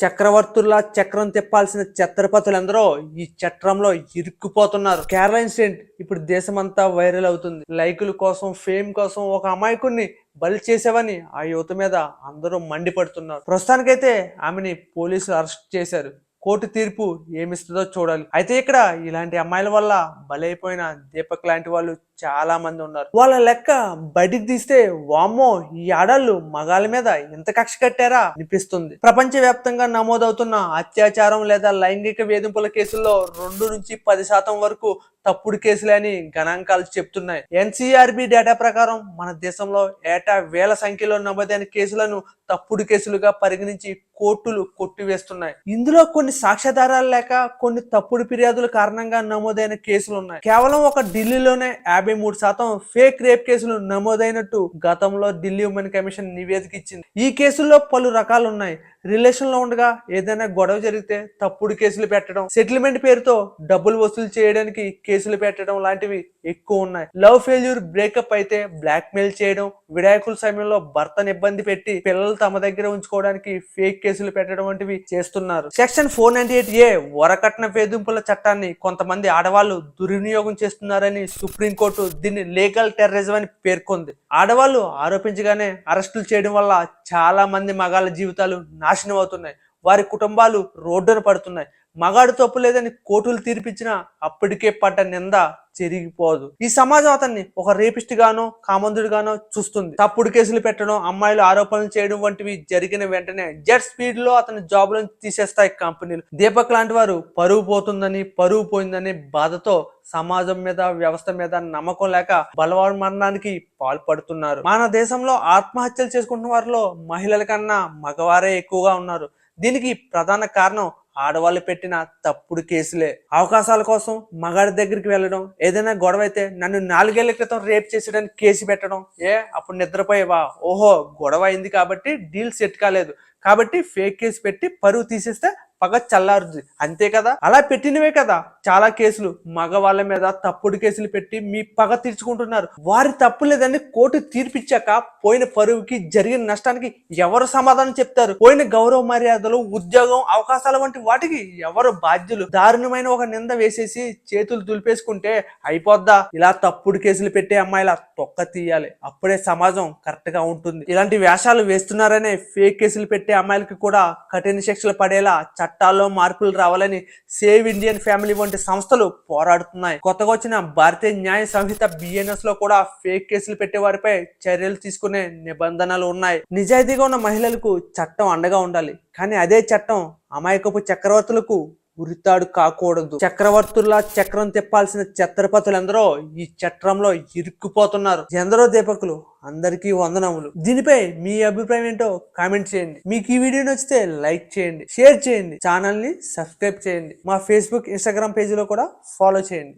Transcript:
చక్రవర్తుల్లా చక్రం తిప్పాల్సిన ఛత్రపతులందరూ ఈ చట్రంలో ఇరుక్కుపోతున్నారు. కేరళ ఇన్సిడెంట్ ఇప్పుడు దేశమంతా వైరల్ అవుతుంది. లైకుల కోసం ఫేమ్ కోసం ఒక అమాయకుడిని బలి చేసావని ఆ యువత మీద అందరూ మండిపడుతున్నారు. ప్రస్తుతానికైతే ఆమెని పోలీసులు అరెస్ట్ చేశారు. కోర్టు తీర్పు ఏమిస్తుందో చూడాలి. అయితే ఇక్కడ ఇలాంటి అమ్మాయిల వల్ల బలైపోయిన దీపక్ లాంటి వాళ్ళు చాలా మంది ఉన్నారు. వాళ్ళ లెక్క బయటికి తీస్తే వామ్మో ఈ ఆడళ్ళు మగాళ్ళ మీద ఎంత కక్ష కట్టారా అనిపిస్తుంది. ప్రపంచ వ్యాప్తంగా నమోదవుతున్న అత్యాచారం లేదా లైంగిక వేధింపుల కేసుల్లో రెండు నుంచి పది శాతం వరకు తప్పుడు కేసులని అని గణాంకాలు చెప్తున్నాయి. ఎన్సీఆర్బి డేటా ప్రకారం మన దేశంలో ఏటా వేల సంఖ్యలో నమోదైన కేసులను తప్పుడు కేసులుగా పరిగణించి కోర్టులు కొట్టివేస్తున్నాయి. ఇందులో కొన్ని సాక్ష్యాధారాలు లేక కొన్ని తప్పుడు ఫిర్యాదుల కారణంగా నమోదైన కేసులు ఉన్నాయి కేవలం ఒక ఢిల్లీలోనే యాభై మూడు శాతం ఫేక్ రేప్ కేసులు నమోదైనట్టు గతంలో ఢిల్లీ ఉమెన్ కమిషన్ నివేదిక ఇచ్చింది. ఈ కేసుల్లో పలు రకాలు ఉన్నాయి రిలేషన్లో ఉండగా ఏదైనా గొడవ జరిగితే తప్పుడు కేసులు పెట్టడం సెటిల్మెంట్ పేరుతో డబ్బులు వసూలు చేయడానికి కేసులు పెట్టడం లాంటివి ఎక్కువ ఉన్నాయి. లవ్ ఫెయిల్యూర్ బ్రేకప్ అయితే బ్లాక్ మెయిల్ చేయడం విడాకుల సమయంలో భర్తను ఇబ్బంది పెట్టి పిల్లలు తమ దగ్గర ఉంచుకోవడానికి ఫేక్ కేసులు పెట్టడం వంటివి చేస్తున్నారు. Section four ninety eight A వరకట్న వేధింపుల చట్టాన్ని కొంతమంది ఆడవాళ్ళు దుర్వినియోగం చేస్తున్నారని సుప్రీంకోర్టు దీన్ని లీగల్ టెర్రరిజం అని పేర్కొంది. ఆడవాళ్ళు ఆరోపించగానే అరెస్టులు చేయడం వల్ల చాలా మంది మగాళ్ళ జీవితాలు నాశనం అవుతున్నాయి. వారి కుటుంబాలు రోడ్డున పడుతున్నాయి. మగాడు తప్పు లేదని కోర్టులు తీర్పిచ్చినా అప్పటికే పడ్డ నింద చెరిగిపోదు. ఈ సమాజం అతన్ని ఒక రేపిస్ట్ గానో కామందుడు గానో చూస్తుంది. తప్పుడు కేసులు పెట్టడం అమ్మాయిలు ఆరోపణలు చేయడం వంటివి జరిగిన వెంటనే జెట్ స్పీడ్లో అతని జాబ్ నుంచి తీసేస్తాయి కంపెనీలు. దీపక్ లాంటి వారు పరువు పోతుందని పరువు పోయిందని బాధతో సమాజం మీద వ్యవస్థ మీద నమ్మకం లేక బలవాన్ మరణానికి పాల్పడుతున్నారు. మన దేశంలో ఆత్మహత్యలు చేసుకుంటున్న వారిలో మహిళల కన్నా మగవారే ఎక్కువగా ఉన్నారు. దీనికి ప్రధాన కారణం ఆడవాళ్ళు పెట్టిన తప్పుడు కేసులే. అవకాశాల కోసం మగాడి దగ్గరికి వెళ్ళడం ఏదైనా గొడవ అయితే నన్ను నాలుగేళ్ళ క్రితం రేప్ చేసేయడానికి కేసు పెట్టడం. ఏ అప్పుడు నిద్రపోయేవా ఓహో గొడవ అయింది కాబట్టి డీల్ సెట్ కాలేదు. కాబట్టి ఫేక్ కేసు పెట్టి పరువు తీసేస్తే పగ చల్లారుద్ది. అంతే కదా? అలా పెట్టినవే కదా? చాలా కేసులు. మగవాళ్ళ మీద తప్పుడు కేసులు పెట్టి మీ పగ తీర్చుకుంటున్నారు. వారి తప్పు లేదని కోర్టు తీర్పిచ్చాక పోయిన పరువుకి జరిగిన నష్టానికి ఎవరు సమాధానం చెప్తారు? పోయిన గౌరవ మర్యాదలు ఉద్యోగం అవకాశాల వంటి వాటికి ఎవరు బాధ్యులు? దారుణమైన ఒక నింద వేసేసి చేతులు దులిపేసుకుంటే అయిపోద్దా? ఇలా తప్పుడు కేసులు పెట్టే అమ్మాయిల తొక్క తీయాలి. అప్పుడే సమాజం కరెక్ట్గా ఉంటుంది. ఇలాంటి వేషాలు వేస్తున్నారనే ఫేక్ కేసులు పెట్టే అమ్మాయిలకి కూడా కఠిన శిక్షలు పడేలా చట్టాల్లో మార్పులు రావాలని సేవ్ ఇండియన్ ఫ్యామిలీ వంటి సంస్థలు పోరాడుతున్నాయి. కొత్తగా వచ్చిన భారతీయ న్యాయ సంహిత బిఎన్ఎస్లో కూడా ఫేక్ కేసులు పెట్టే వారిపై చర్యలు తీసుకునే నిబంధనలు ఉన్నాయి. నిజాయితీగా ఉన్న మహిళలకు చట్టం అండగా ఉండాలి. కానీ అదే చట్టం అమాయకపు చక్రవర్తులకు ఉరితాడు కాకూడదు. చక్రవర్తుల్లా చక్రం తిప్పాల్సిన ఛత్రపతులందరూ ఈ చట్రంలో ఇరుక్కుపోతున్నారు. ఎందరో దీపకులు అందరికీ వందనములు. దీనిపై మీ అభిప్రాయం ఏంటో కామెంట్ చేయండి. మీకు ఈ వీడియో నచ్చితే లైక్ చేయండి షేర్ చేయండి. ఛానల్ని సబ్స్క్రైబ్ చేయండి. మా ఫేస్బుక్ ఇన్స్టాగ్రామ్ పేజీలో కూడా ఫాలో చేయండి.